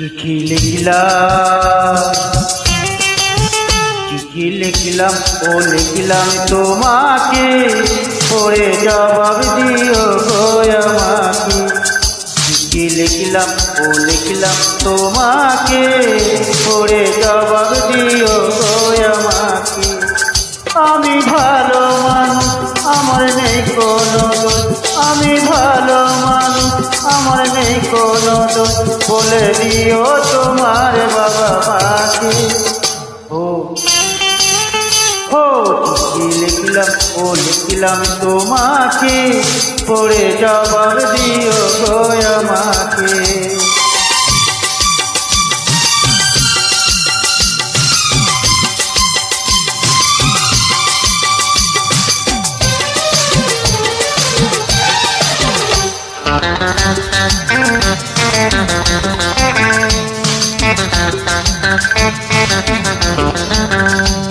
চিঠি লিখলাম। চিঠি লিখলাম, ও লিখলাম তোমাকে পড়ে জবাব দিও গো আমাকে। চিঠি লিখলাম, ও লিখলাম তোমাকে পড়ে জবাব আমার নেই কোনো বলে দিও তোমার বাবা মাকে ও ও কি লিখলাম, ও, লিখলাম তোমাকে। পড়ে জবাব দিও গো আমাকে। Thank you.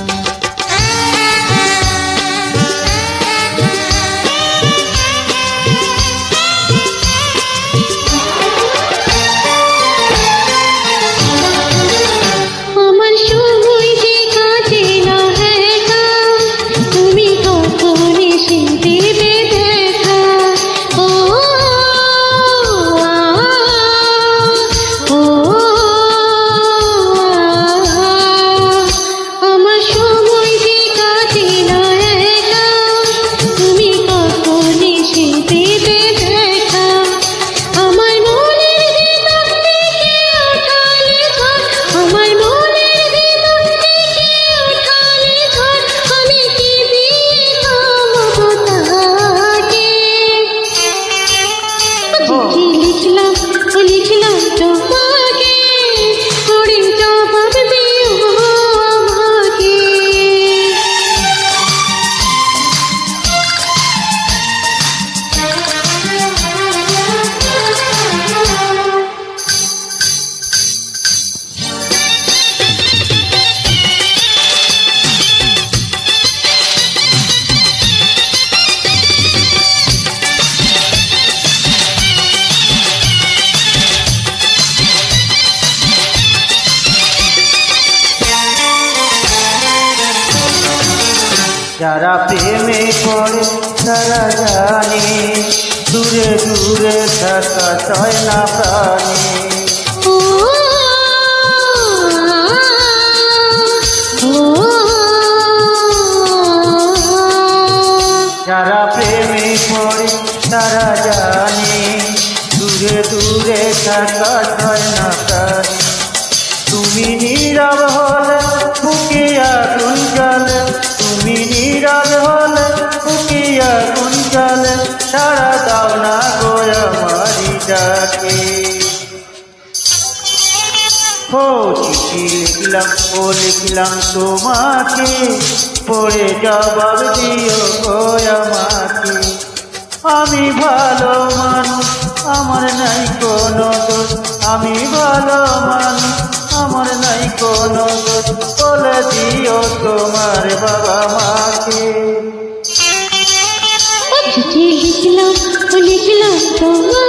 যারা প্রেমে পড়ে, তারা জানে, দূরে দূরে থাকা চায় না প্রাণী। যারা প্রেমে পড়ে, তারা জানে, দূরে দূরে থাকা চায় না প্রাণী। তুমি নীরব ডাকে ও চিঠি লিখলাম ও লিখলাম তোমাকে। পড়ে জবাব দিও আমাকে। আমি ভালো মানুষ, আমার নাই কোনো দোষ। আমি ভালো মানুষ, আমার নাই কোনো দোষ। বলে দিও তোমার বাবা মাকে। চিঠি লিখলাম লিখলাম তোমাকে।